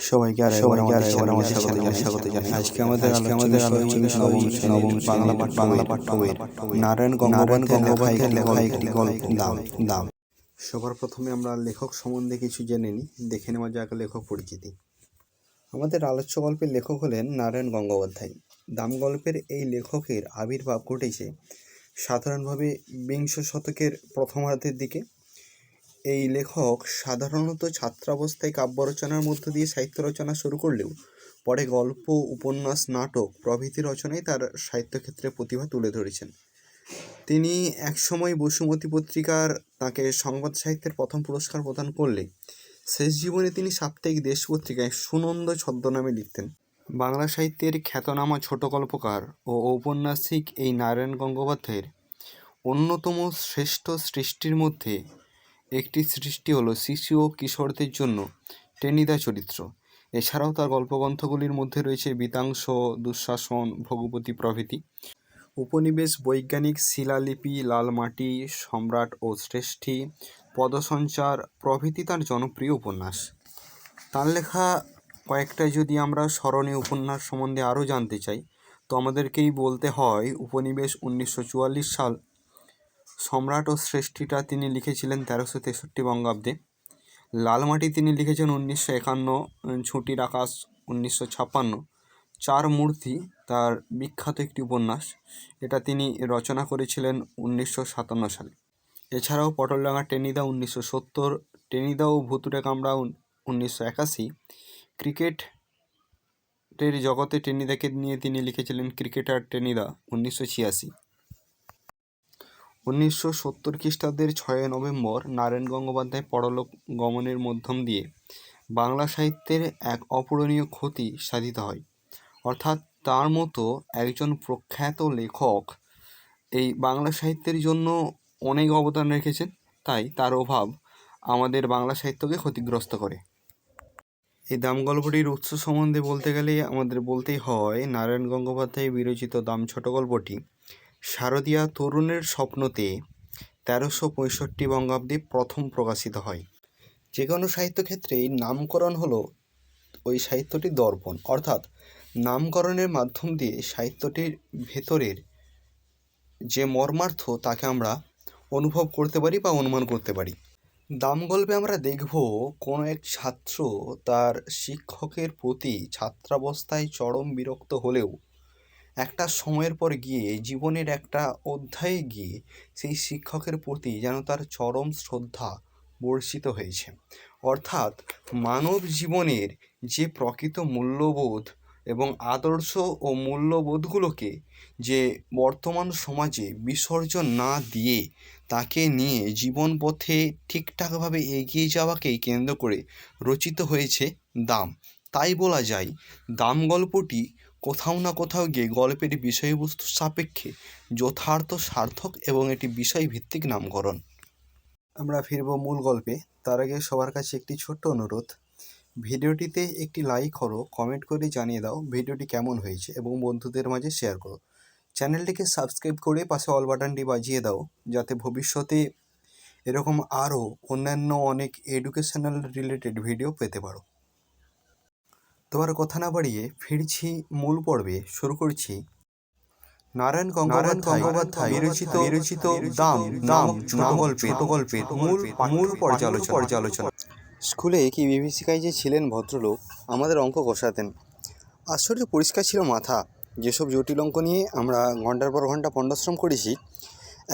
সবাইকে আর সবাইকে আর একবার স্বাগত জানাই। আজকে আমাদের আজকে আমাদের নবম নবম বাংলা পাঠ বাংলা পাঠ বইয়ের নারায়ণ গঙ্গোপাধ্যায়ের লেখা একটি গল্প। দাম। দাম। সবার প্রথমে আমরা লেখক সম্বন্ধে কিছু জেনে নিই। দেখে নেওয়া যাক লেখক পরিচিতি। আমাদের আলোচ্য গল্পের লেখক হলেন নারায়ণ গঙ্গোপাধ্যায়। দাম গল্পের এই লেখকের আবির্ভাব ঘটেছে সাধারণভাবে বিংশ শতকের প্রথমার্ধের দিকে। এই লেখক সাধারণত ছাত্রাবস্থায় কাব্য রচনার মধ্য দিয়ে সাহিত্য রচনা শুরু করলেও পরে গল্প, উপন্যাস, নাটক প্রভৃতি রচনায় তার সাহিত্যক্ষেত্রে প্রতিভা তুলে ধরেছেন। তিনি একসময় বসুমতী পত্রিকার তাকে সংবাদ সাহিত্যের প্রথম পুরস্কার প্রদান করলে শেষ জীবনে তিনি সাপ্তাহিক দেশ পত্রিকায় সুনন্দ ছদ্মনামে লিখতেন। বাংলা সাহিত্যের খ্যাতনামা ছোট গল্পকার ও ঔপন্যাসিক এই নারায়ণ গঙ্গোপাধ্যায়ের অন্যতম শ্রেষ্ঠ সৃষ্টির মধ্যে একটি সৃষ্টি হলো শিশু ও কিশোরদের জন্য টেনিদা চরিত্র। এছাড়াও তার গল্পগ্রন্থগুলির মধ্যে রয়েছে বিতাংশ, দুঃশাসন, ভগবতী প্রভৃতি। উপনিবেশ বৈজ্ঞানিক শিলালিপি, লাল মাটি, সম্রাট ও শ্রেষ্ঠী, পদসঞ্চার প্রভৃতি তার জনপ্রিয় উপন্যাস। তার লেখা কয়েকটা যদি আমরা স্মরণীয় উপন্যাস সম্বন্ধে আরও জানতে চাই, তো আমাদেরকেই বলতে হয়, উপনিবেশ উনিশশো চুয়াল্লিশ সাল সম্রাট ও শ্রেষ্ঠীটা তিনি লিখেছিলেন তেরোশো তেষট্টি বঙ্গাব্দে। লালমাটি তিনি লিখেছেন উনিশশো একান্ন ছুটির আকাশ উনিশশো ছাপ্পান্ন। চার মূর্তি, তার বিখ্যাত একটি উপন্যাস। এটা তিনি রচনা করেছিলেন উনিশশো সাতান্ন সালে। এছাড়াও পটলডাঙ্গা টেনিদা উনিশশো সত্তর, টেনিদা ও ভুতুরে কামড়া উনিশশো একাশি। ক্রিকেটের জগতে টেনিদাকে নিয়ে তিনি লিখেছিলেন ক্রিকেটার টেনিদা উনিশশো ছিয়াশি। উনিশশো সত্তর খ্রিস্টাব্দের ছয় নভেম্বর নারায়ণ গঙ্গোপাধ্যায় পরলোক গমনের মধ্যম দিয়ে বাংলা সাহিত্যের এক অপূরণীয় ক্ষতি সাধিত হয়। অর্থাৎ তার মতো একজন প্রখ্যাত লেখক এই বাংলা সাহিত্যের জন্য অনেক অবদান রেখেছেন, তাই তার অভাব আমাদের বাংলা সাহিত্যকে ক্ষতিগ্রস্ত করে। এই দাম গল্পটির উৎস সম্বন্ধে বলতে গেলে আমাদের বলতেই হয়, নারায়ণ গঙ্গোপাধ্যায় বিরচিত দাম ছোট গল্পটি শারদীয়া তরুণের স্বপ্নতে তেরোশো পঁয়ষট্টি বঙ্গাব্দে প্রথম প্রকাশিত হয়। যে কোনো সাহিত্যক্ষেত্রেই নামকরণ হলো ওই সাহিত্যটির দর্পণ। অর্থাৎ নামকরণের মাধ্যম দিয়ে সাহিত্যটির ভেতরের যে মর্মার্থ তাকে আমরা অনুভব করতে পারি বা অনুমান করতে পারি। দাম গল্পে আমরা দেখব কোনো এক ছাত্র তার শিক্ষকের প্রতি ছাত্রাবস্থায় চরম বিরক্ত হলেও একটা সময়ের পর গিয়ে, জীবনের একটা অধ্যায়ে গিয়ে সেই শিক্ষকের প্রতি যেন তার চরম শ্রদ্ধা বর্ষিত হয়েছে। অর্থাৎ মানব জীবনের যে প্রকৃত মূল্যবোধ এবং আদর্শ ও মূল্যবোধগুলোকে যে বর্তমান সমাজে বিসর্জন না দিয়ে তাকে নিয়ে জীবন পথে ঠিকঠাকভাবে এগিয়ে যাওয়াকেই কেন্দ্র করে রচিত হয়েছে দাম। তাই বলা যায়, দাম গল্পটি কোথাও না কোথাও গিয়ে গল্পের বিষয়বস্তু সাপেক্ষে যথার্থ সার্থক এবং এটি বিষয়ভিত্তিক নামকরণ। আমরা ফিরব মূল গল্পে। তার আগে সবার কাছে একটি ছোট্ট অনুরোধ। ভিডিওটিতে একটি লাইক করো কমেন্ট করে জানিয়ে দাও ভিডিওটি কেমন হয়েছে এবং বন্ধুদের মাঝে শেয়ার করো। চ্যানেলটিকে সাবস্ক্রাইব করে পাশে অল বাটনটি বাজিয়ে দাও, যাতে ভবিষ্যতে এরকম আরও অন্যান্য অনেক এডুকেশনাল রিলেটেড ভিডিও পেতে পারো। তোমার কথা না বাড়িয়ে ফিরছি মূল পর্বে শুরু করছি। নারায়ণ গঙ্গোপাধ্যায় বিরচিত বিরচিত দাম দাম ছোট গল্পের মূল মূল পর্যালোচনা। পর্যালোচনা। স্কুলে কি বিভীষিকায় যে ছিলেন ভদ্রলোক আমাদের অঙ্ক কষাতেন। আশ্চর্য পরিষ্কার ছিল মাথা। যেসব জটিল অঙ্ক নিয়ে আমরা ঘণ্টার পর ঘণ্টা পণ্ডশ্রম করেছি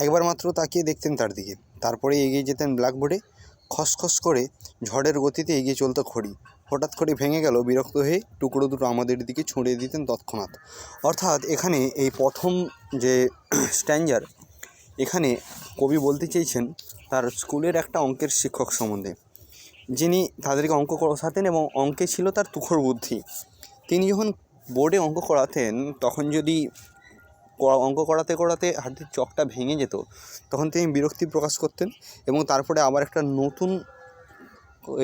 একবার মাত্র তাকিয়ে দেখতেন তার দিকে। তারপরে এগিয়ে যেতেন ব্ল্যাকবোর্ডে খসখস করে ঝড়ের গতিতে এগিয়ে চলতো খড়ি। হঠাৎ করে ভেঙে গেল, বিরক্ত হয়ে টুকরো দুটো আমাদের দিকে ছুঁড়ে দিতেন তৎক্ষণাৎ। অর্থাৎ এখানে এই প্রথম যে স্ট্যান্ডার এখানে কবি বলতে চেয়েছেন তার স্কুলের একটা অঙ্কের শিক্ষক সম্বন্ধে। যিনি তাদেরকে অঙ্ক করাতেন এবং অঙ্কে ছিল তার তুখর বুদ্ধি। তিনি যখন বোর্ডে অঙ্ক করাতেন, তখন যদি অঙ্ক করাতে করাতে হাতের চকটা ভেঙে যেত। তখন তিনি বিরক্তি প্রকাশ করতেন এবং তারপরে আবার একটা নতুন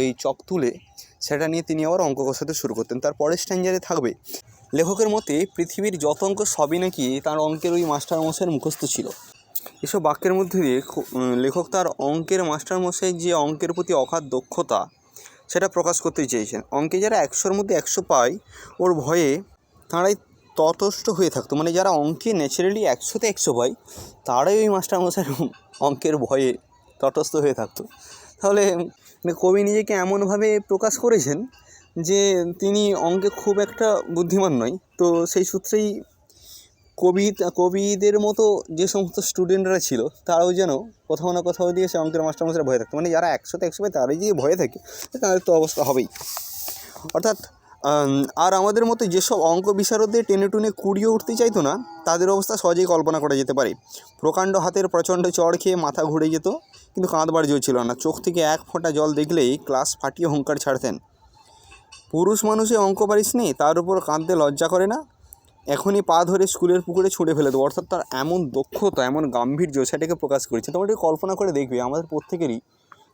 এই চক তুলে সেটা নিয়ে তিনি আবার অঙ্ক কষাতে শুরু করতেন। তার পরের স্ট্যান্ডারে থাকবে, লেখকের মতে পৃথিবীর যত অঙ্ক সবই নাকি তার অঙ্কের ওই মাস্টারমশাইয়ের মুখস্থ ছিল। এসব বাক্যের মধ্যে দিয়ে লেখক তার অঙ্কের মাস্টারমশাইয়ের যে অঙ্কের প্রতি অগাধ দক্ষতা সেটা প্রকাশ করতে চেয়েছেন। অঙ্কে যারা একশোর মধ্যে একশো পায়, ওর ভয়ে তাঁরাই ততষ্ট হয়ে থাকতো। মানে যারা অঙ্কে ন্যাচারালি একশোতে একশো পায়, তারাই ওই মাস্টারমশাইয়ের অঙ্কের ভয়ে তটস্থ হয়ে থাকতো। তাহলে মানে কবি নিজেকে এমনভাবে প্রকাশ করেছেন যে তিনি অঙ্কে খুব একটা বুদ্ধিমান নয়। তো সেই সূত্রেই কবি, কবিদের মতো যে সমস্ত স্টুডেন্টরা ছিল, তারাও যেন কোথাও না কোথাও দিয়ে সে অঙ্কের মাস্টারমশাইরা ভয়ে থাকতো। মানে যারা একশোতে একশো পায়, তারাই যদি ভয়ে থাকে তাদের তো অবস্থা হবেই। অর্থাৎ আর আমাদের মতো যেসব অঙ্ক বিশারদদের টেনে টুনে কুড়িয়ে উঠতে চাইতো না, তাদের অবস্থা সহজেই কল্পনা করা যেতে পারে। প্রকাণ্ড হাতের প্রচণ্ড চড় খেয়ে মাথা ঘুরে যেত, কিন্তু কাঁদবার জো ছিল না। চোখ থেকে এক ফোঁটা জল দেখলেই ক্লাস ফাটিয়ে হুঙ্কার ছাড়তেন। পুরুষ মানুষে অঙ্ক পারিস নি, তার উপর কাঁদতে লজ্জা করে না? এখনই পা ধরে স্কুলের পুকুরে ছুঁড়ে ফেলে দেবো। অর্থাৎ তার এমন দক্ষতা, এমন গাম্ভীর্য, সেটাকে প্রকাশ করেছে। তোমরা কল্পনা করে দেখবে, আমাদের প্রত্যেকেরই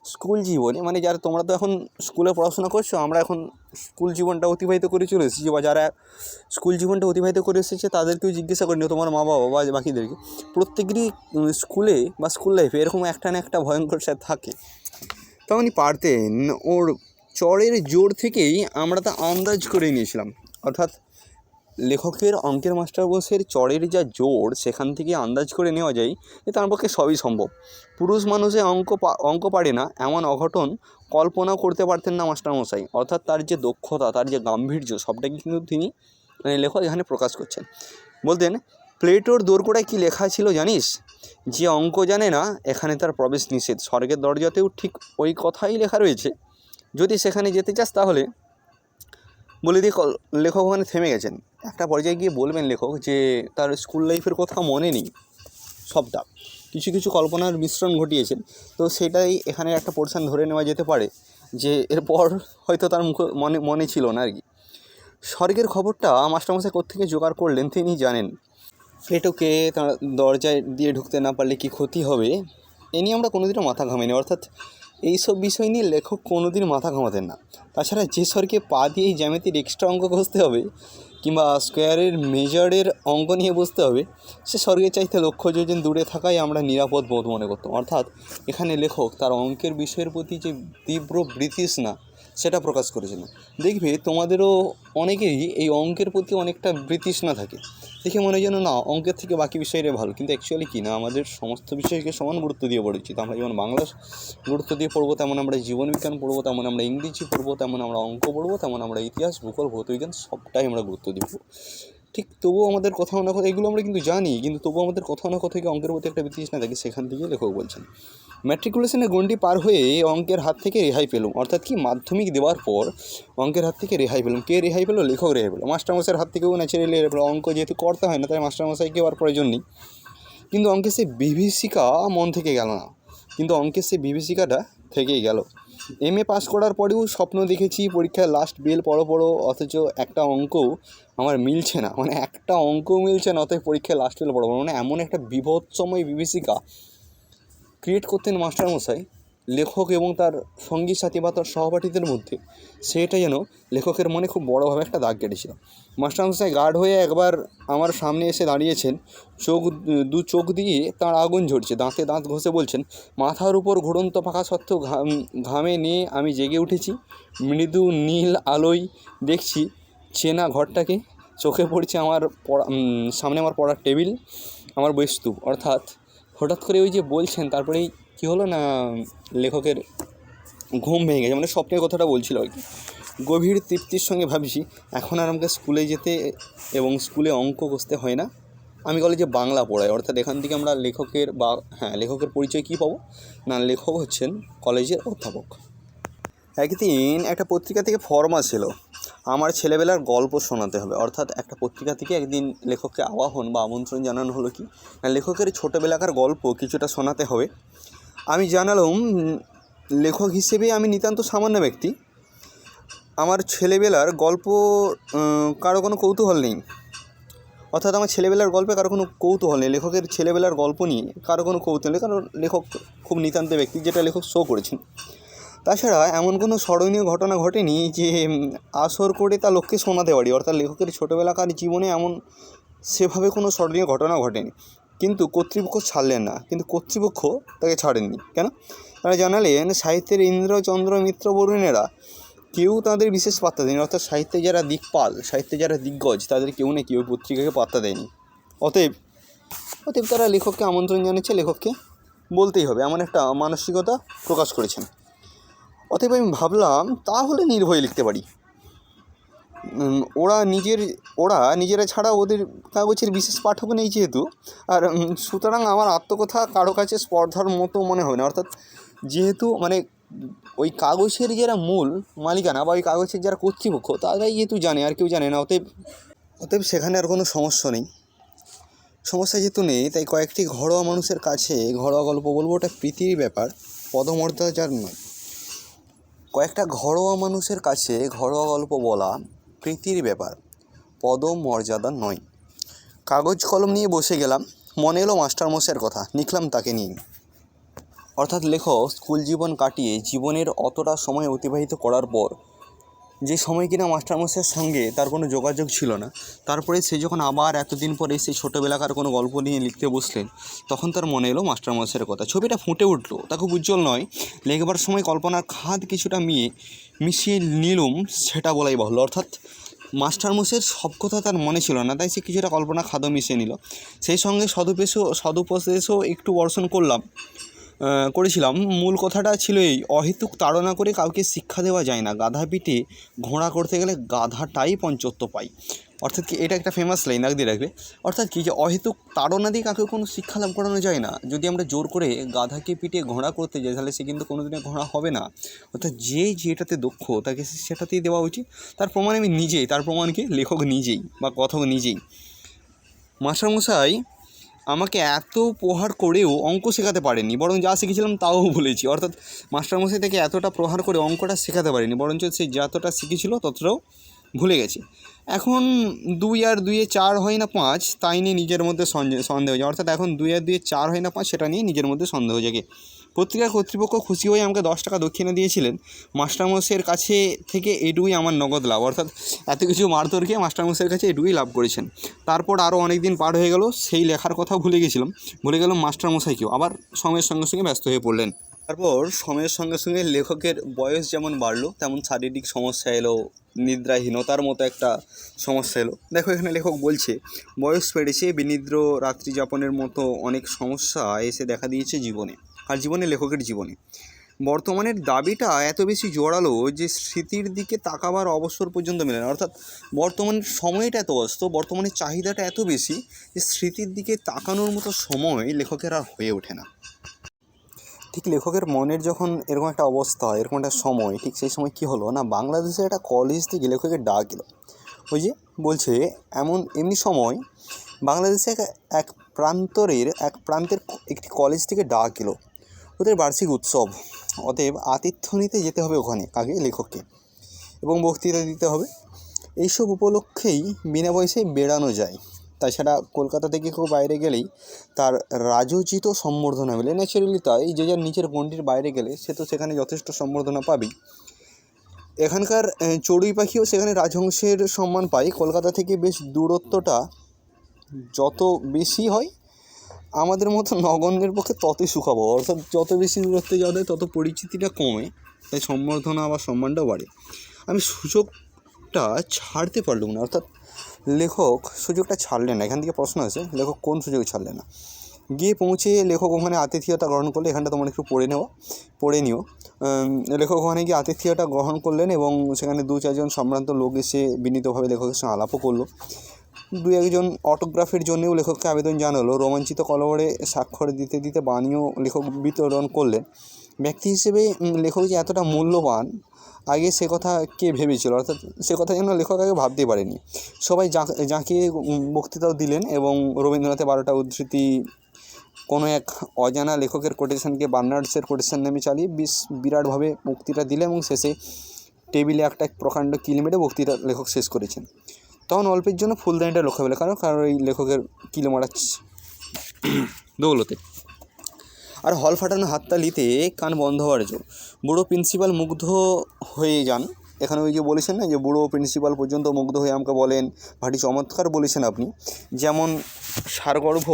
স্কুল জীবনে মানে যারা তোমরা তো এখন স্কুলে পড়াশোনা করছ, আমরা এখন স্কুল জীবনটা অতিবাহিত করে চলে এসেছি, বা যারা স্কুল জীবনটা অতিবাহিত করে এসেছে তাদেরকেও জিজ্ঞাসা করিনি, তোমার মা বাবা বা বাকিদেরকে। প্রত্যেকেরই স্কুলে বা স্কুল লাইফে এরকম একটা না একটা ভয়ঙ্কর স্যার থাকে। তেমনই পারতেন, ওর চরের জোর থেকেই আমরা তা আন্দাজ করে নিয়েছিলাম। অর্থাৎ লেখকের অঙ্কের মাস্টার বসের চরের যা জোর সেখান থেকে আন্দাজ করে নেওয়া যায় যে তার পক্ষে সবই সম্ভব। পুরুষ মানুষে অঙ্ক অঙ্ক পারে না, এমন অঘটন কল্পনাও করতে পারতেন না মাস্টারমশাই। অর্থাৎ তার যে দক্ষতা, তার যে গাম্ভীর্য সবটাকে কিন্তু তিনি মানে লেখক এখানে প্রকাশ করছেন। বলতেন, প্লেটোর দোরগোড়ায় কী লেখা ছিল জানিস? যে অঙ্ক জানে না, এখানে তার প্রবেশ নিষেধ। স্বর্গের দরজাতেও ঠিক ওই কথাই লেখা রয়েছে। যদি সেখানে যেতে চাস তাহলে। বলে দিয়ে লেখক ওখানে থেমে গেছেন। একটা পর্যায়ে গিয়ে বলবেন লেখক যে, তার স্কুল লাইফের কথা মনে নেই, সবটা। কিছু কিছু কল্পনার মিশ্রণ ঘটিয়েছেন তো সেটাই এখানে একটা পোর্শন ধরে নেওয়া যেতে পারে যে, এরপর হয়তো তার মুখ মনে মনে ছিল না আর কি। স্বর্গের খবরটা মাস্টারমশাই কোত্থেকে জোগাড় করলেন তিনি জানেন। প্লেটোকে তার দরজায় দিয়ে ঢুকতে না পারলে কি ক্ষতি হবে? এ নিয়ে আমরা কোনোদিনও মাথা ঘামাইনি। অর্থাৎ এইসব বিষয় নিয়ে লেখক কোনোদিন মাথা ঘামাতেন না। তাছাড়া যে স্বর্গে পা দিয়েই জ্যামিতির এক্সট্রা অঙ্ক কষতে হবে কিংবা স্কোয়ারের মেজারের অঙ্ক নিয়ে বসতে হবে, সে স্বর্গের চাইতে লক্ষ্য যোজন দূরে থাকাই আমরা নিরাপদ বোধ মনে করতাম। অর্থাৎ এখানে লেখক তার অঙ্কের বিষয়ের প্রতি যে তীব্র বৃতৃষ্ণা সেটা প্রকাশ করেছিল দেখবে তোমাদেরও অনেকেরই এই অঙ্কের প্রতি অনেকটা বৃতৃষ্ণা থাকে। দেখে মনে যেন না, অঙ্কের থেকে বাকি বিষয়টা ভালো। কিন্তু অ্যাকচুয়ালি কি না, আমাদের সমস্ত বিষয়কে সমান গুরুত্ব দিয়ে পড়া উচিত আমরা যেমন বাংলা গুরুত্ব দিয়ে পড়ব, তেমন আমরা জীবনবিজ্ঞান পড়ব, তেমন আমরা ইংরেজি পড়ব, তেমন আমরা অঙ্ক পড়ব, তেমন আমরা ইতিহাস, ভূগোল ভৌতবিজ্ঞান সবটাই আমরা গুরুত্ব দিব ঠিক তবুও আমাদের কোথাও না কোথাও এগুলো আমরা কিন্তু জানি, কিন্তু তবুও আমাদের কোথাও না কোথাও অঙ্কের প্রতি একটা বিতৃষ্ণা থাকে, সেখান থেকে লেখক বলছেন। ম্যাট্রিকুলেশনের গণ্ডি পার হয়ে অঙ্কের হাত থেকে রেহাই পেলুম। অর্থাৎ কি মাধ্যমিক দেওয়ার পর অঙ্কের হাত থেকে রেহাই পেলাম। কে রেহাই পেল? লেখক রেহাই পেল। মাস্টারমশাইয়ের হাত থেকেও ন্যাচারালি রেহাই পেল। অঙ্ক যেহেতু করতে হয় না, তাই মাস্টারমশাইকে আর প্রয়োজন নেই। কিন্তু অঙ্কের সেই বিভীষিকা মন থেকে গেল না। কিন্তু অঙ্কের সেই বিভীষিকাটা থেকেই গেল। এম এ পাস করার পরেও স্বপ্ন দেখেছি, পরীক্ষায় লাস্ট বেল পড়ো পড়ো, অথচ একটা অঙ্ক আমার মিলছে না। মানে একটা অঙ্ক মিলছে না, অতএব পরীক্ষায় লাস্ট বেল পড়ো পড়ো মানে এমন একটা বিভৎসময় বিভীষিকা ক্রিয়েট করতেন মাস্টারমশাই, লেখক এবং তার সঙ্গী সাথী বা তার সহপাঠীদের মধ্যে। সেটা যেন লেখকের মনে খুব বড়োভাবে একটা দাগ কেটেছিল। মাস্টারমশাই গার্ড হয়ে একবার আমার সামনে এসে দাঁড়িয়েছেন। চোখ, দু চোখ দিয়ে তার আগুন ঝরছে। দাঁতে দাঁত ঘষে বলছেন, মাথার উপর ঘুরন্ত পাখা সত্ত্বেও ঘাম ঘামে নিয়ে আমি জেগে উঠেছি। মৃদু নীল আলোয় দেখছি চেনা ঘরটাকে। চোখে পড়ছে আমার পড়া সামনে আমার পড়ার টেবিল, আমার বইস্তূপ অর্থাৎ হঠাৎ করে ওই যে বলছেন, তারপরেই কী হলো না, লেখকের ঘুম ভেঙে গেছে মানে স্বপ্নের কথাটা বলছিল আর কি। গভীর তৃপ্তির সঙ্গে ভাবছি, এখন আর আমাকে স্কুলে যেতে এবং স্কুলে অঙ্ক কষতে হয় না। আমি কলেজে বাংলা পড়াই, অর্থাৎ এখান থেকে আমরা লেখকের বা হ্যাঁ লেখকের পরিচয় কী পাবো? না, লেখক হচ্ছেন কলেজের অধ্যাপক। একদিন একটা পত্রিকা থেকে ফরমা ছিল আমার ছেলেবেলার গল্প শোনাতে হবে। অর্থাৎ একটা পত্রিকা থেকে একদিন লেখককে আবাহন বা আমন্ত্রণ জানানো হলো কি না লেখকের ছোটোবেলাকার গল্প কিছুটা শোনাতে হবে। আমি জানালাম, লেখক হিসেবে আমি নিতান্ত সামান্য ব্যক্তি। আমার ছেলেবেলার গল্প কারও কোনো কৌতূহল নেই। অর্থাৎ আমার ছেলেবেলার গল্পে কারও কোনো কৌতূহল নেই। লেখকের ছেলেবেলার গল্প নিয়ে কারও কোনো কৌতূহল নেই। কারণ লেখক খুব নিতান্ত ব্যক্তি, যেটা লেখক শো করেছেন। তাছাড়া এমন কোনো স্মরণীয় ঘটনা ঘটেনি যে আসর করে তা লোককে শোনাতে পারি, অর্থাৎ লেখকের ছোটোবেলাকার জীবনে এমন সেভাবে কোনো স্মরণীয় ঘটনা ঘটেনি। কিন্তু কর্তৃপক্ষ ছাড়লেন না। কিন্তু কর্তৃপক্ষ তাকে ছাড়েননি। কেন? তারা জানালেন, সাহিত্যের ইন্দ্রচন্দ্র মিত্র, বরুণেরা কেউ তাদের বিশেষ পাত্তা দেয়নি। অর্থাৎ সাহিত্যে যারা দিকপাল সাহিত্যে যারা দিগ্গজ, তাদের কেউ না কেউ পত্রিকাকে পাত্তা দেয়নি। অতএব অতএব তারা লেখককে আমন্ত্রণ জানিয়েছে। লেখককে বলতেই হবে। এমন একটা মানসিকতা প্রকাশ করেছেন। অতএব আমি ভাবলাম, তাহলে নির্ভয়ে লিখতে পারি। ওরা নিজের, ওরা নিজেরা ছাড়া ওদের কাগজের বিশেষ পাঠক নেই যেহেতু। আর সুতরাং আমার আত্মকথা কারও কাছে স্পর্ধার মতো মনে হয় না। অর্থাৎ যেহেতু মানে ওই কাগজের যারা মূল মালিকানা বা ওই কাগজের যারা কর্তৃপক্ষ, তারাই যেহেতু জানে, আর কেউ জানে না। অতএব অতএব সেখানে আর কোনো সমস্যা নেই। সমস্যা যেহেতু নেই, তাই কয়েকটি ঘরোয়া মানুষের কাছে ঘরোয়া গল্প বলব। ওটা প্রীতির ব্যাপার পদমর্যাদার নয়। কয়েকটা ঘরোয়া মানুষের কাছে ঘরোয়া গল্প বলা প্রীতির ব্যাপার, পদম মর্যাদা নয়। কাগজ কলম নিয়ে বসে গেলাম, মনে এলো মাস্টারমশাইয়ের কথা, লিখলাম তাকে নিয়ে। অর্থাৎ লেখক স্কুল জীবন কাটিয়ে জীবনের অতটা সময় অতিবাহিত করার পর যে সময় কিনা মাস্টারমশাইয়ের সঙ্গে তার কোনো যোগাযোগ ছিল না, তারপরে সে যখন আবার এতদিন পরে সেই ছোটোবেলাকার কোনো গল্প নিয়ে লিখতে বসলেন, তখন তার মনে এলো মাস্টারমশাইয়ের কথা। ছবিটা ফুটে উঠল, তা খুব উজ্জ্বল নয়। লেখবার সময় কল্পনার খাদ কিছুটা মিয়ে, মিশিয়ে নিলুম সেটা বলাই বাহুল্য। অর্থাৎ মাস্টারমশাইয়ের সব কথা তার মনে ছিল না, তাই সে কিছুটা কল্পনা খাদও মিশিয়ে নিল। সেই সঙ্গে সদুপেশও, সদুপদেশও একটু বর্ষণ করলাম। করেছিলাম। মূল কথাটা ছিল এই, অহেতুক তাড়না করে কাউকে শিক্ষা দেওয়া যায় না। গাধা পিঠে ঘোড়া করতে গেলে গাধাটাই পঞ্চত্ব পাই। অর্থাৎ কি, এটা একটা ফেমাস লাইন আগ রাখবে। অর্থাৎ কি, যে অহেতুক তাড়না দিয়ে কাউকে কোনো শিক্ষা লাভ করানো যায় না। যদি আমরা জোর করে গাধাকে পিঠে ঘোড়া করতে যাই, তাহলে সে কিন্তু কোনো দিনে ঘোড়া হবে না। অর্থাৎ যে যেটাতে দক্ষ, তাকে সেটাতেই দেওয়া উচিত। তার প্রমাণ আমি নিজেই, তার প্রমাণ কি? লেখক নিজেই বা কথক নিজেই। মাস্টারমশাই আমাকে এত প্রহার করেও অঙ্ক শেখাতে পারেনি, বরং যা শিখেছিলাম তাও বলেছি। অর্থাৎ মাস্টারমশাই থেকে এতটা প্রহার করে অঙ্কটা শেখাতে পারেনি, বরঞ্চ সে যতটা শিখেছিল ততটাও ভুলে গেছে। এখন দুই আর দুইয়ে চার হয় না পাঁচ, তাই নিয়ে নিজের মধ্যে সন্দেহ যায়। অর্থাৎ এখন দুই আর দুইয়ে চার হয় না পাঁচ, সেটা নিয়ে নিজের মধ্যে সন্দেহ জাগে পত্রিকার কর্তৃপক্ষ খুশি হয়ে আমাকে দশ টাকা দক্ষিণা দিয়েছিলেন। মাস্টারমশাইয়ের কাছে থেকে এটুকুই আমার নগদ লাভ। অর্থাৎ এত কিছু মারধর খেয়ে মাস্টারমশাইয়ের কাছে এটুকুই লাভ করেছেন। তারপর আরও অনেক দিন পার হয়ে গেল, সেই লেখার কথা ভুলে গেছিলাম। ভুলে গেলাম মাস্টারমশাইকেও। আবার সময়ের সঙ্গে সঙ্গে ব্যস্ত হয়ে পড়লেন। তারপর সময়ের সঙ্গে সঙ্গে লেখকের বয়স যেমন বাড়লো, তেমন শারীরিক সমস্যা এলো, নিদ্রাহীনতার মতো একটা সমস্যা এলো। দেখো, এখানে লেখক বলছে, বয়স বেড়েছে, বিনিদ্র রাত্রি যাপনের মতো অনেক সমস্যা এসে দেখা দিয়েছে জীবনে। আর জীবনে লেখকের জীবনে। বর্তমানের দাবিটা এত বেশি জোরালো যে স্মৃতির দিকে তাকাবার অবসর পর্যন্ত মেলে না। অর্থাৎ বর্তমানের সময়টা এত ব্যস্ত, বর্তমানের চাহিদাটা এত বেশি যে স্মৃতির দিকে তাকানোর মতো সময় লেখকের আর হয়ে ওঠে না। ঠিক লেখকের মনের যখন এরকম একটা অবস্থা, এরকম একটা সময়, ঠিক সেই সময় কী হলো না, বাংলাদেশের একটা কলেজ থেকে লেখকের ডাক এলো। ওই যে বলছে, এমন, এমনি সময় বাংলাদেশে এক এক প্রান্তরের, এক প্রান্তের একটি কলেজ থেকে ডাক এলো। ওদের বার্ষিক উৎসব। অতএব আতিথ্য নিতে যেতে হবে ওখানে, আগে লেখককে। এবং বক্তৃতা দিতে হবে। এইসব উপলক্ষেই বিনা পয়সায় বেড়ানো যায়। তাছাড়া কলকাতা থেকে কেউ বাইরে গেলেই তার রাজোচিত সম্বর্ধনা মেলে। ন্যাচারালি তাই, যে যার নিচের গণ্ডির বাইরে গেলে সে তো সেখানে যথেষ্ট সম্বর্ধনা পাবেই। এখানকার চড়ুই পাখিও সেখানে রাজহংসের সম্মান পায়। কলকাতা থেকে বেশ দূরত্বটা যত বেশি হয় আমাদের মতো নগণ্যের পক্ষে ততই সুখবর। অর্থাৎ যত বেশি দূরত্বে যাওয়া যায়, তত পরিচিতিটা কমে। তাই সম্বর্ধনা বা সম্মানটাও বাড়ে। আমি সুযোগটা ছাড়তে পারলাম না। অর্থাৎ লেখক সুযোগটা ছাড়লেন না। এখান থেকে প্রশ্ন আছে, লেখক কোন সুযোগ ছাড়লেন না? গিয়ে পৌঁছে লেখক ওখানে আতিথেয়তা গ্রহণ করলে, এখানটা তোমার একটু পড়ে নেওয়া, পড়ে নিও। লেখক ওখানে গিয়ে আতিথেয়তা গ্রহণ করলেন এবং সেখানে দু চারজন সম্ভ্রান্ত লোক এসে বিনীতভাবে লেখকের সঙ্গে আলাপও করল। দু একজন অটোগ্রাফের জন্যও লেখককে আবেদন জানালো। রোমাঞ্চিত কলবরে স্বাক্ষর দিতে দিতে বাণীও লেখক বিতরণ করলেন। ব্যক্তি হিসেবে লেখক যে এতটা মূল্যবান, আগে সে কথা কে ভেবেছিল? অর্থাৎ সে কথা যেন লেখক আগে ভাবতেই পারেনি। সবাই জাঁকিয়ে বক্তৃতাও দিলেন এবং রবীন্দ্রনাথের বারোটা উদ্ধৃতি, কোনো এক অজানা লেখকের কোটেশনকে বার্নার্ডসের কোটেশন নামে চালিয়ে বেশ বিরাটভাবে বক্তৃতা দিলে এবং শেষে টেবিলে একটা প্রকাণ্ড কিল মেরে বক্তৃতা লেখক শেষ করেছেন। তখন অল্পের জন্য ফুলদানিটা লক্ষ্য পেলে কারণ কারণ ওই লেখকের কিলো মারা দৌলতে। আর হল ফাটানো হাততালিতে কান বন্ধ হওয়ার জন্য বুড়ো প্রিন্সিপাল মুগ্ধ হয়ে যান। এখানে ওই যে বলেছেন না যে বুড়ো প্রিন্সিপাল পর্যন্ত মুগ্ধ হয়ে আমাকে বলেন, ভাটি চমৎকার বলেছেন আপনি। যেমন সারগর্ভ,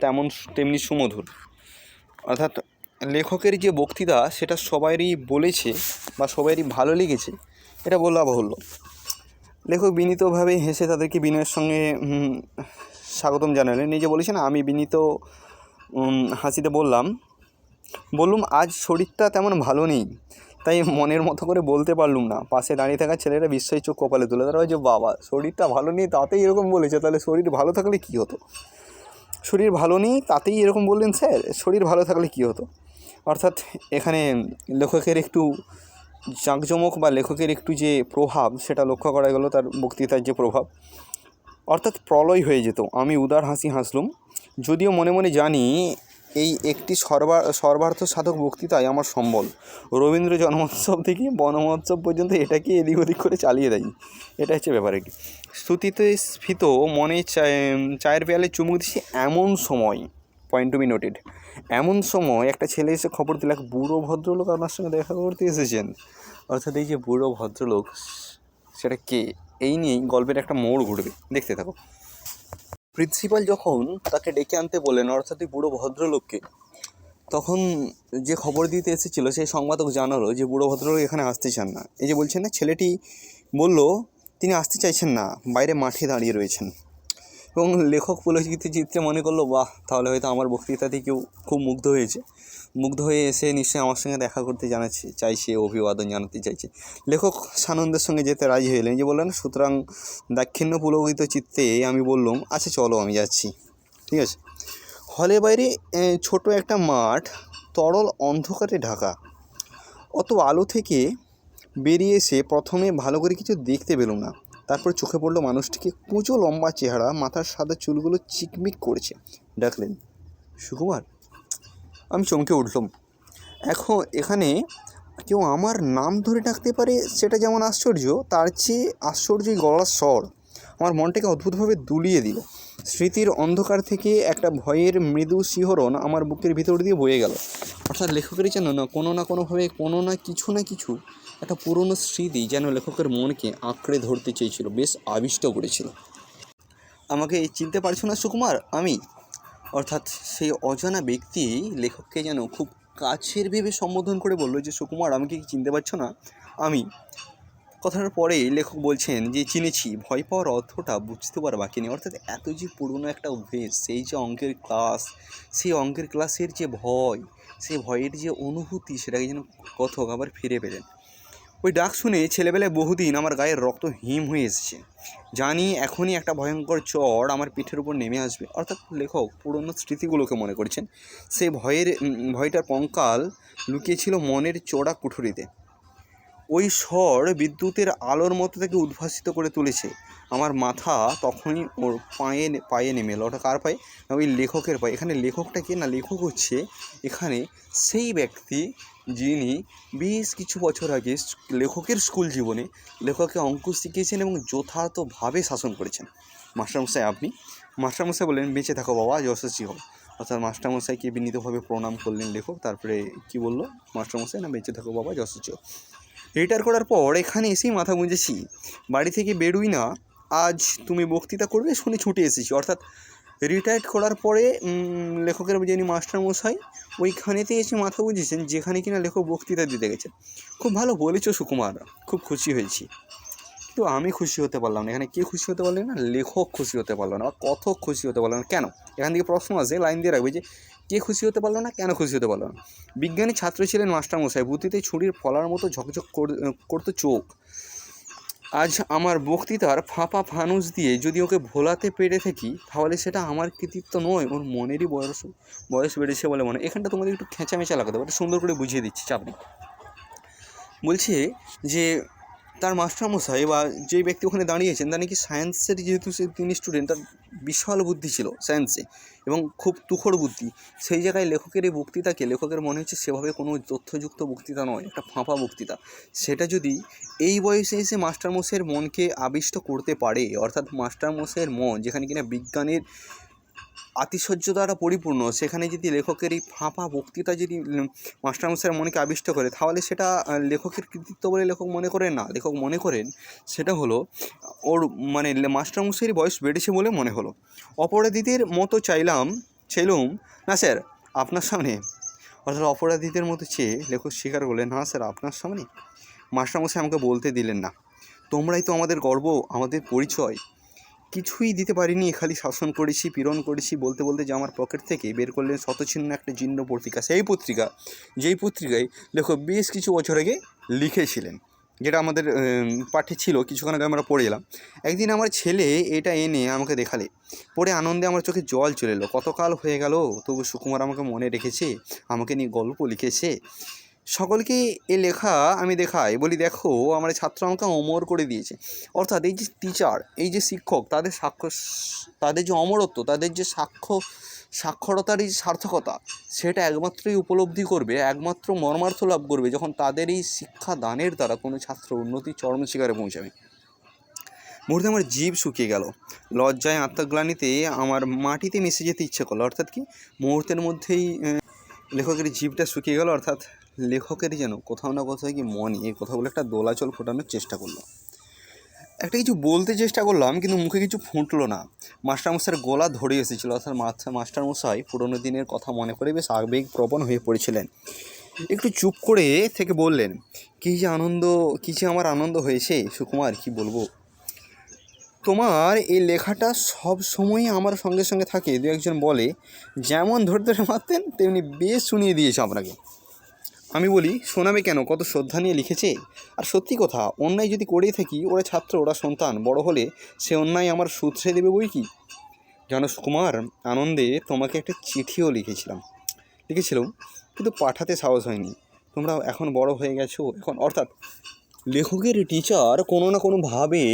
তেমন তেমনি সুমধুর। অর্থাৎ লেখকের যে বক্তৃতা, সেটা সবারই বলেছে বা সবারই ভালো লেগেছে, এটা বলা বাহুল্য। লেখক বিনীতভাবে হেসে তাদেরকে বিনয়ের সঙ্গে স্বাগতম জানালেন। নিজে বলেছেন, আমি বিনীত হাসিতে বললাম, বললুম, আজ শরীরটা তেমন ভালো নেই, তাই মনের মতো করে বলতে পারলুম না। পাশে দাঁড়িয়ে থাকা ছেলেরা বিস্ময় চোখ কপালে তুলে, তারা যে, বাবা, শরীরটা ভালো নেই, তাতেই এরকম বলেছে, তাহলে শরীর ভালো থাকলে কী হতো? শরীর ভালো নেই, তাতেই এরকম বললেন, স্যার, শরীর ভালো থাকলে কী হতো? অর্থাৎ এখানে লেখকের একটু জাঁকজমক বা লেখকের একটু যে প্রভাব, সেটা লক্ষ্য করা গেল তার বক্তৃতার যে প্রভাব। অর্থাৎ প্রলয় হয়ে যেত। আমি উদার হাসি হাসলুম। যদিও মনে মনে জানি, এই একটি সর্বা, সর্বার্থ সাধক বক্তৃতাই আমার সম্বল। রবীন্দ্র জন্মোৎসব থেকে বনমহোৎসব পর্যন্ত এটাকে এদিক ওদিক করে চালিয়ে দেয় এটা হচ্ছে ব্যাপার একটি স্তুতিতে স্ফীত মনে চায়- চায়ের পেয়ালে চুমুক দিচ্ছে এমন সময় পয়েন্ট টু বি নোটেড এমন সময় একটা ছেলে এসে খবর দিল, এক বুড়ো ভদ্রলোক আপনার সঙ্গে দেখা করতে এসেছেন। অর্থাৎ এই যে বুড়ো ভদ্রলোক, সেটা কে? এই নিয়েই গল্পের একটা মোড় ঘুরবে। দেখতে থাকো। প্রিন্সিপাল যখন তাকে ডেকে আনতে বললেন অর্থাৎ এই বুড়ো ভদ্রলোককে, তখন যে খবর দিতে এসেছিল, সেই সংবাদক জানালো যে বুড়ো ভদ্রলোক এখানে আসতে চান না। এই যে বলছেন না, ছেলেটি বলল, তিনি আসতে চাইছেন না, বাইরে মাঠে দাঁড়িয়ে রয়েছেন। এবং লেখক পুলকিত চিত্রে মনে করল, বাহ, তাহলে হয়তো আমার বক্তৃতাতে কেউ খুব মুগ্ধ হয়েছে। মুগ্ধ হয়ে এসে নিশ্চয়ই আমার সঙ্গে দেখা করতে জানাচ্ছে, চাইছে, অভিবাদন জানাতে চাইছে। লেখক সানন্দের সঙ্গে যেতে রাজি হলেন যে বললেন, সুতরাং দাক্ষিণ্য পুলকিত চিত্তে আমি বললাম আচ্ছা চলো আমি যাচ্ছি। ঠিক আছে? হলে বাইরে ছোট একটা মাঠ, তরল অন্ধকারে ঢাকা। অত আলো থেকে বেরিয়ে এসে প্রথমে ভালো করে কিছু দেখতে পেলাম না। তারপর চোখে পড়ল মানুষটিকে কুঁচো লম্বা চেহারা, মাথার সাদা চুলগুলো চিকমিক করেছে। ডাকলেন, সুকুমার, আমি চমকে উঠলাম। এখন এখানে কেউ আমার নাম ধরে ডাকতে পারে? সেটা যেমন আশ্চর্য, তার চেয়ে আশ্চর্য গলার স্বর। আমার মনটাকে অদ্ভুতভাবে দুলিয়ে দিল। স্মৃতির অন্ধকার থেকে একটা ভয়ের মৃদু শিহরণ আমার বুকের ভিতর দিয়ে বয়ে গেল। অর্থাৎ লেখকেরই যেন না, কোনো না কোনোভাবে কোনো না কিছু না কিছু একটা পুরনো স্মৃতি যেন লেখকের মনকে আঁকড়ে ধরতে চেয়েছিল, বেশ আবিষ্ট করেছিল। আমাকে চিনতে পারছ না সুকুমার? আমি? অর্থাৎ সেই অজানা ব্যক্তি লেখককে যেন খুব কাছের ভেবে সম্বোধন করে বলল যে, সুকুমার আমাকে কি চিনতে পারছ না? আমি? কথাটার পরে লেখক বলছেন যে, চিনেছি, ভয় পাওয়ার অর্থটা বুঝতে পারা বাকি নেই। অর্থাৎ এত যে পুরনো একটা অভ্যেস, সেই যে অঙ্কের ক্লাস, সেই অঙ্কের ক্লাসের যে ভয়, সেই ভয়ের যে অনুভূতি, সেটাকে যেন কথক আবার ফিরে পেলেন। ওই ডাক শুনে ছেলেবেলায় বহুদিন আমার গায়ের রক্ত হিম হয়ে এসেছে। জানি এখনই একটা ভয়ঙ্কর চড় আমার পিঠের উপর নেমে আসবে। অর্থাৎ লেখক পুরনো স্মৃতিগুলোকে মনে করছেন। সেই ভয়ের ভয়টার কঙ্কাল লুকিয়েছিল মনের চড়া কুঠুরিতে। ওই স্বর বিদ্যুতের আলোর মতো থেকে উদ্ভাসিত করে তুলেছে। আমার মাথা তখনই ওর পায়ে পায়ে নেমে এলো ওটা কার পায়ে? না, ওই লেখকের পায়ে। এখানে লেখকটা কে? না, লেখক হচ্ছে এখানে সেই ব্যক্তি যিনি বেশ কিছু বছর আগে লেখকের স্কুল জীবনে লেখককে অঙ্ক শিখিয়েছেন এবং যথার্থভাবে শাসন করেছেন। মাস্টারমশাই, আপনি? মাস্টারমশাই বললেন বেঁচে থাকো বাবা, যশস্বী হও। অর্থাৎ মাস্টারমশাইকে বিনীতভাবে প্রণাম করলেন লেখক? তারপরে কি বলল? মাস্টারমশাই, না, বেঁচে থাকো বাবা, যশস্বী হও। রিটায়ার করার পর এখানে এসেই মাথা গুঁজেছি। বাড়ি থেকে বেরোই না। আজ তুমি বক্তৃতা করবে, শুনে ছুটে এসেছি। অর্থাৎ রিটায়ার্ড করার পরে লেখকের যিনি মাস্টারমশাই, ওইখানেতে এসে মাথা বুঝেছেন যেখানে কিনা লেখক বক্তৃতা দিতে গেছেন। খুব ভালো বলেছ সুকুমার, খুব খুশি হয়েছি। কিন্তু আমি খুশি হতে পারলাম না। এখানে কে খুশি হতে পারলেন না? লেখক খুশি হতে পারল না, বা খুশি হতে পারল না। কেন? এখান থেকে প্রশ্ন আছে লাইন দিয়ে রাখবে যে কে খুশি হতে পারল না, কেন খুশি হতে পারল না বিজ্ঞানী ছাত্র ছিলেন মাস্টারমশাই বুদ্ধিতে ছুরির ফলার মতো ঝকঝক কর- করতো চোখ আজ আমার বক্তৃতার ফাঁপা ফানুস দিয়ে যদি ওকে ভোলাতে পেরে থাকি, তাহলে সেটা আমার কৃতিত্ব নয়, ওর মনেরই বয়স বয়স বেড়েছে বলে মনে। এখানটা তোমাদের একটু খেঁচামেচা লাগাতে হবে সুন্দর করে বুঝিয়ে দিচ্ছি চাপ বলছে যে তার মাস্টারমশাই বা যে ব্যক্তি ওখানে দাঁড়িয়েছেন তা নাকি সায়েন্সের যেহেতু সে তিনি স্টুডেন্ট তার বিশাল বুদ্ধি ছিল সায়েন্সে এবং খুব তুখর বুদ্ধি। সেই জায়গায় লেখকের এই বক্তৃতাকে, লেখকের মনে হচ্ছে সেভাবে কোনো তথ্যযুক্ত বক্তৃতা নয়, একটা ফাঁপা বক্তৃতা। সেটা যদি এই বয়সে এসে মাস্টারমশাইয়ের মনকে আবিষ্ট করতে পারে, অর্থাৎ মাস্টারমশাইয়ের মন যেখানে কিনা বিজ্ঞানের আতিশয্য দ্বারা পরিপূর্ণ। সেখানে যদি লেখকের এই ফাঁপা বক্তৃতা যদি মাস্টারমশাইয়ের মনকে আবিষ্ট করে, তাহলে সেটা লেখকের কৃতিত্ব বলে লেখক মনে করেন না। লেখক মনে করেন সেটা হলো, ওর মানে মাস্টারমশাইয়ের বয়স বেড়েছে বলে মনে হলো। অপরাধীদের মতো চাইলাম, চাইলুম, না স্যার, আপনার সামনে। অর্থাৎ অপরাধীদের মতো চেয়ে লেখক স্বীকার করলেন, না স্যার, আপনার সামনে। মাস্টারমশাই আমাকে বলতে দিলেন না। তোমরাই তো আমাদের গর্ব, আমাদের পরিচয়। কিছুই দিতে পারিনি, খালি শাসন করেছি, পীড়ন করেছি, বলতে বলতে যে আমার পকেট থেকে বের করলেন শতছিন্ন একটা জীর্ণ পত্রিকা, সেই পত্রিকা, যেই পত্রিকায় লেখক বেশ কিছু বছর আগে লিখেছিলেন, যেটা আমাদের পাঠে ছিল, কিছুক্ষণ আগে আমরা পড়ে এলাম। একদিন আমার ছেলে এটা এনে আমাকে দেখালে, পড়ে আনন্দে আমার চোখে জল চলে এলো, কতকাল হয়ে গেল, তবু সুকুমার আমাকে মনে রেখেছে, আমাকে নিয়ে গল্প লিখেছে সকলকে এ লেখা আমি দেখাই, বলি দেখো, আমার ছাত্র আমাকে অমর করে দিয়েছে। অর্থাৎ এই যে টিচার এই যে শিক্ষক, তাদের সাক্ষ্য, তাদের যে অমরত্ব, তাদের যে সাক্ষ্য, সাক্ষরতার এই সার্থকতা, সেটা একমাত্রই উপলব্ধি করবে, একমাত্র মর্মার্থ লাভ করবে যখন তাদের এই শিক্ষা দানের দ্বারা কোনো ছাত্র উন্নতির চরম শিকারে পৌঁছাবে। মুহূর্তে আমার জীব শুকিয়ে গেল। লজ্জায় আত্মগ্লানিতে আমার মাটিতে মিশে যেতে ইচ্ছে করল। অর্থাৎ কি? মুহূর্তের মধ্যেই লেখকের জীবটা শুকিয়ে গেল। অর্থাৎ লেখকের যেন কোথাও না কোথাও কি মনে এই কথাগুলো একটা দোলাচল ফোটানোর চেষ্টা করল। একটা কিছু বলতে চেষ্টা করলাম, কিন্তু মুখে কিছু ফুটলো না। মাস্টারমশাইয়ের গলা ধরে এসেছিল, অর্থাৎ মাস্টার মাস্টারমশাই পুরোনো দিনের কথা মনে করে বেশ আবেগ প্রবণ হয়ে পড়েছিলেন। একটু চুপ করে থেকে বললেন, কী যে আনন্দ, কী যে আমার আনন্দ হয়েছে, সুকুমার, কি বলব? তোমার এই লেখাটা সব সময়ই আমার সঙ্গে সঙ্গে থাকে। দু একজন বলে, যেমন ধরে ধরে মারতেন, তেমনি বেশ শুনিয়ে দিয়েছে আপনাকে। আমি বলি শোনাবে কেন কত শ্রদ্ধা নিয়ে লিখেছে? আর সত্যি কথা, অন্যায় যদি করেই থাকি, ওরা ছাত্র, ওরা সন্তান, বড় হলে সে অন্যায় আমার শুধরে দেবে বই কি? জানো কুমার আনন্দে তোমাকে একটা চিঠিও লিখেছিলাম। লিখেছিলাম, কিন্তু পাঠাতে সাহস হয়নি। তোমরা এখন বড় হয়ে গেছো, এখন অর্থাৎ লেখকের টিচার কোনো না কোনোভাবে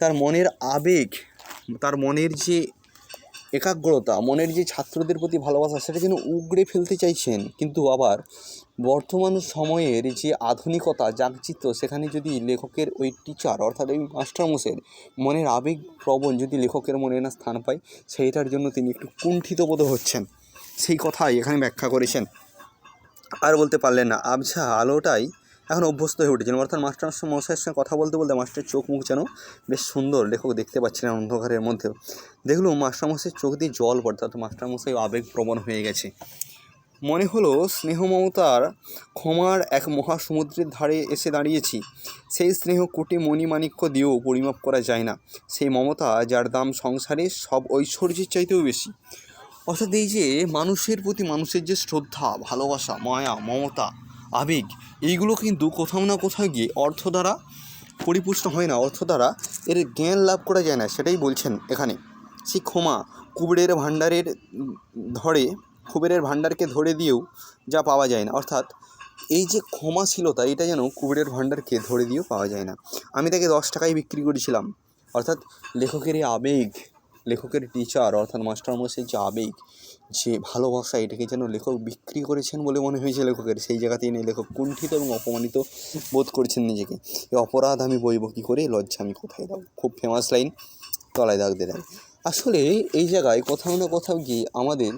তার মনের আবেগ, তার মনের যে একাগ্রতা, মনের যে ছাত্রদের প্রতি ভালোবাসা, সেটা যেন উগড়ে ফেলতে চাইছেন। কিন্তু আবার বর্তমান সময়ের যে আধুনিকতা জাগচিত্র সেখানে যদি লেখকের ওই টিচার অর্থাৎ ওই মাস্টারমশের মনের আবেগ প্রবণ যদি লেখকের মনে না স্থান পায়, সেইটার জন্য তিনি একটু কুণ্ঠিত বোধ হচ্ছেন। সেই কথাই এখানে ব্যাখ্যা করেছেন। আর বলতে পারলেন না, আবছা আলোটাই এখন অভ্যস্ত হয়ে উঠেছেন। অর্থাৎ মাস্টার মশাইয়ের সঙ্গে কথা বলতে বলতে মাস্টারের চোখ মুখ যেন বেশ সুন্দর। লেখক দেখতে পাচ্ছিলেন অন্ধকারের মধ্যেও দেখলুম মাস্টারমশাইয়ের চোখ দিয়ে জল পড়তে অর্থাৎ মাস্টারমশাই আবেগপ্রবণ হয়ে গেছে। মনে হলো স্নেহ মমতার ক্ষমার এক মহাসমুদ্রের ধারে এসে দাঁড়িয়েছি। সেই স্নেহ কোটি মণিমাণিক্য দিয়েও পরিমাপ করা যায় না। সেই মমতা, যার দাম সংসারে সব ঐশ্বর্যের চাইতেও বেশি। অর্থাৎ এই যে মানুষের প্রতি মানুষের যে শ্রদ্ধা, ভালোবাসা, মায়া, মমতা আবেগ, এইগুলো কিন্তু কোথাও না কোথাও গিয়ে অর্থ দ্বারা পরিপুষ্ট হয় না। অর্থ দ্বারা এর জ্ঞান লাভ করা যায় না, সেটাই বলছেন এখানে। সেই ক্ষমা কুবেরের ভাণ্ডারের ধরে, কুবেরের ভাণ্ডারকে ধরে দিয়েও যা পাওয়া যায় না। অর্থাৎ এই যে ক্ষমাশীলতা, এটা যেন কুবেরের ভাণ্ডারকে ধরে দিয়েও পাওয়া যায় না। আমি তাকে দশ টাকায় বিক্রি করেছিলাম। অর্থাৎ লেখকের এই আবেগ লেখকের টিচার অর্থাৎ মাস্টারমশাই যে আবেগ যে ভালোবাসা এটাকে যেন লেখক বিক্রি করেছেন বলে মনে হয়েছে লেখকের, সেই জায়গাতে এনে লেখক কুণ্ঠিত এবং অপমানিত বোধ করছেন নিজেকে। এ অপরাধ আমি বইব কী করে? লজ্জা আমি কোথায় দাও খুব ফেমাস লাইন তলায় দাগ দেয় আসলে এই জায়গায় কোথাও না কোথাও গিয়ে আমাদের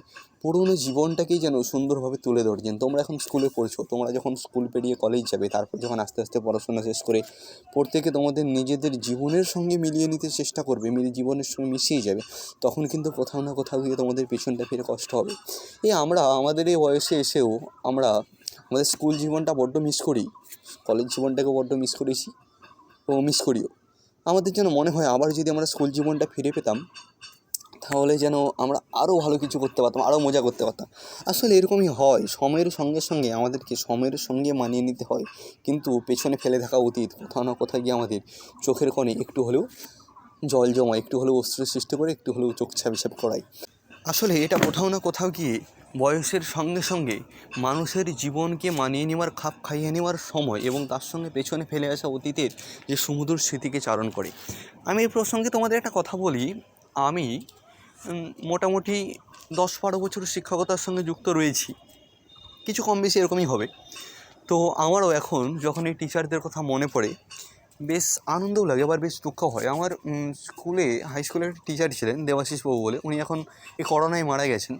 পুরনো জীবনটাকেই যেন সুন্দরভাবে তুলে ধরছেন তোমরা এখন স্কুলে পড়ছো, তোমরা যখন স্কুল পেরিয়ে কলেজ যাবে, তারপর যখন আস্তে আস্তে পড়াশোনা শেষ করে প্রত্যেকে তোমাদের নিজেদের জীবনের সঙ্গে মিলিয়ে নিতে চেষ্টা করবে, মিলিয়ে জীবনের সঙ্গে মিশিয়ে যাবে, তখন কিন্তু কোথাও না কোথাও গিয়ে তোমাদের পেছনটা ফিরে কষ্ট হবে। এই আমরা, আমাদের এই বয়সে এসেও আমরা আমাদের স্কুল জীবনটা বড্ড মিস করি। কলেজ জীবনটাকে বড্ড মিস করেছি, ও মিস করিও। আমাদের যেন মনে হয়, আবার যদি আমরা স্কুল জীবনটা ফিরে পেতাম তাহলে যেন আমরা আরও ভালো কিছু করতে পারতাম আরও মজা করতে পারতাম। আসলে এরকমই হয়, সময়ের সঙ্গে সঙ্গে আমাদেরকে সময়ের সঙ্গে মানিয়ে নিতে হয়। কিন্তু পেছনে ফেলে থাকা অতীত, কোথাও না কোথাও গিয়ে আমাদের চোখের কোণে একটু হলেও জল জমা একটু হলেও অস্ত্রের সৃষ্টি করে, একটু হলেও চোখ ছাপ ছাপ করাই আসলে এটা কোথাও না কোথাও গিয়ে বয়সের সঙ্গে সঙ্গে মানুষের জীবনকে মানিয়ে নেওয়ার, খাপ খাইয়ে নেওয়ার সময় এবং তার সঙ্গে পেছনে ফেলে আসা অতীতের যে সুমধুর স্মৃতিকে চারণ করে। আমি এই প্রসঙ্গে তোমাদের একটা কথা বলি। আমি মোটামুটি দশ বারো বছর শিক্ষকতার সঙ্গে যুক্ত রয়েছি। কিছু কম বেশি এরকমই হবে। তো আমারও এখন যখন এই টিচারদের কথা মনে পড়ে, বেশ আনন্দও লাগে, আবার বেশ দুঃখ হয়। আমার স্কুলে হাই স্কুলের একটা টিচার ছিলেন দেবাশিস বাবু বলে। উনি এখন এই করোনায় মারা গেছেন।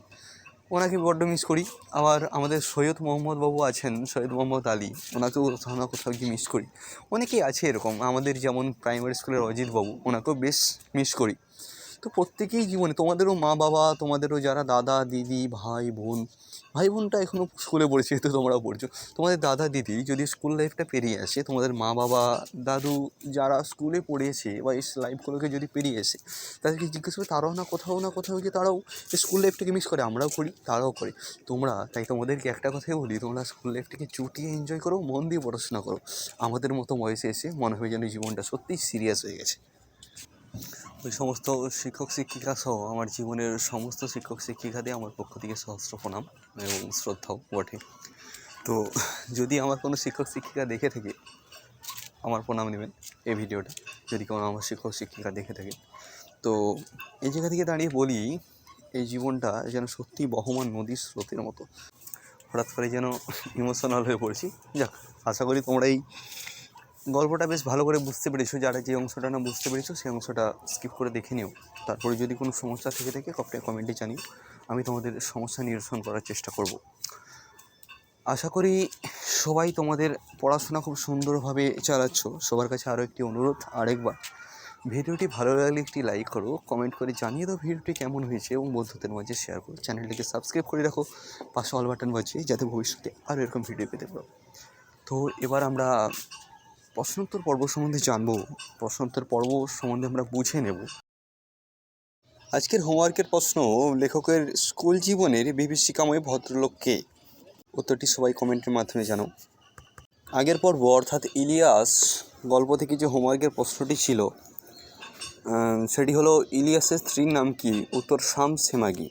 ওনাকে বড্ড মিস করি। আবার আমাদের সৈয়দ মোহাম্মদ বাবু আছেন, সৈয়দ মোহাম্মদ আলী। ওনাকেও কোথাও না কোথাও গিয়ে মিস করি। অনেকেই আছে এরকম। আমাদের যেমন প্রাইমারি স্কুলের অজিত বাবু, ওনাকেও বেশ মিস করি। তো প্রত্যেকেই জীবনে, তোমাদেরও মা বাবা, তোমাদেরও যারা দাদা, দিদি, ভাই, বোন, ভাই বোনটা এখনও স্কুলে পড়েছে তো তোমরাও পড়ছো। তোমাদের দাদা, দিদি যদি স্কুল লাইফটা পেরিয়ে আসে, তোমাদের মা বাবা, দাদু যারা স্কুলে পড়েছে বা এই লাইফগুলোকে যদি পেরিয়ে আসে, তাদেরকে জিজ্ঞেস করে, তারাও না কোথাও না কোথাও গিয়ে তারাও স্কুল লাইফটাকে মিস করে, আমরাও করি, তারাও করে। তোমরা, তাই তোমাদেরকে একটা কথাই বলি, তোমরা স্কুল লাইফটাকে চুটিয়ে এনজয় করো, মন দিয়ে পড়াশোনা করো। আমাদের মতো বয়সে এসে মনে হয় যেন জীবনটা সত্যিই সিরিয়াস হয়ে গেছে। ওই সমস্ত শিক্ষক, শিক্ষিকা সহ আমার জীবনের সমস্ত শিক্ষক, শিক্ষিকাদের আমার পক্ষ থেকে সহস্র প্রণাম এবং শ্রদ্ধাও বটে। তো যদি আমার কোনো শিক্ষক, শিক্ষিকা দেখে থাকে, আমার প্রণাম নেবেন এই ভিডিওটা। যদি কোনো আমার শিক্ষক, শিক্ষিকা দেখে থাকে। তো এই জায়গা থেকে দাঁড়িয়ে বলি, এই জীবনটা যেন সত্যি বহমান নদীর স্রোতের মতো। হঠাৎ করে যেন ইমোশনাল হয়ে পড়ছি। যাক, আশা করি তোমরা এই গল্পটা বেশ ভালো করে বুঝতে পেরেছ, যারা যে অংশটা না বুঝতে পেরেছ সেই অংশটা স্কিপ করে দেখে নিও। তারপরে যদি কোনো সমস্যা থেকে থাকে কপটা কমেন্টে জানিও। আমি তোমাদের সমস্যা নিরসন করার চেষ্টা করব। আশা করি সবাই তোমাদের পড়াশোনা খুব সুন্দরভাবে চালাচ্ছ। সবার কাছে আরও একটি অনুরোধ, আরেকবার। ভিডিওটি ভালো লাগলে একটি লাইক করো কমেন্ট করে জানিয়ে দাও ভিডিওটি কেমন হয়েছে এবং বন্ধুদের মাঝে শেয়ার করো। চ্যানেলটিকে সাবস্ক্রাইব করে রাখো, পাশে অল বাটন বাজিয়ে যাতে ভবিষ্যতে আরও এরকম ভিডিও পেতে পারো। তো এবার আমরা প্রশ্নোত্তর পর্ব সম্বন্ধে জানব। প্রশ্নোত্তর পর্ব সম্বন্ধে আমরা বুঝে নেব। আজকের হোমওয়ার্কের প্রশ্ন, লেখকের স্কুল জীবনের বিভীষিকাময় ভদ্রলোককে উত্তরটি সবাই কমেন্টের মাধ্যমে জানো। আগের পর্ব, অর্থাৎ ইলিয়াস গল্প থেকে যে হোমওয়ার্কের প্রশ্নটি ছিল সেটি হলো, ইলিয়াসের স্ত্রীর নাম কি? উত্তর, শাম সেমাগি।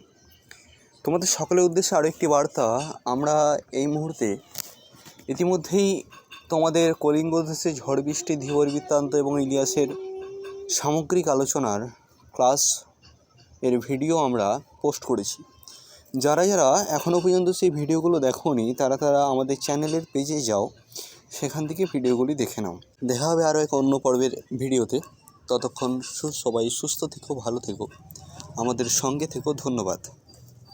তোমাদের সকলের উদ্দেশ্যে আরও একটি বার্তা, আমরা এই মুহূর্তে ইতিমধ্যেই তোমাদের কলিঙ্গ দেশে ঝড় বৃষ্টি, ধীবর বৃত্তান্ত এবং ইলিয়াসের সামগ্রিক আলোচনার ক্লাস এর ভিডিও আমরা পোস্ট করেছি। যারা যারা এখনও পর্যন্ত সেই ভিডিওগুলো দেখোনি, তারা তারা আমাদের চ্যানেলের পেজে যাও, সেখান থেকে ভিডিওগুলি দেখে নাও। দেখা হবে আরও এক অন্য পর্বের ভিডিওতে। ততক্ষণ সবাই সুস্থ থেকো, ভালো থেকো। আমাদের সঙ্গে থেকো, ধন্যবাদ।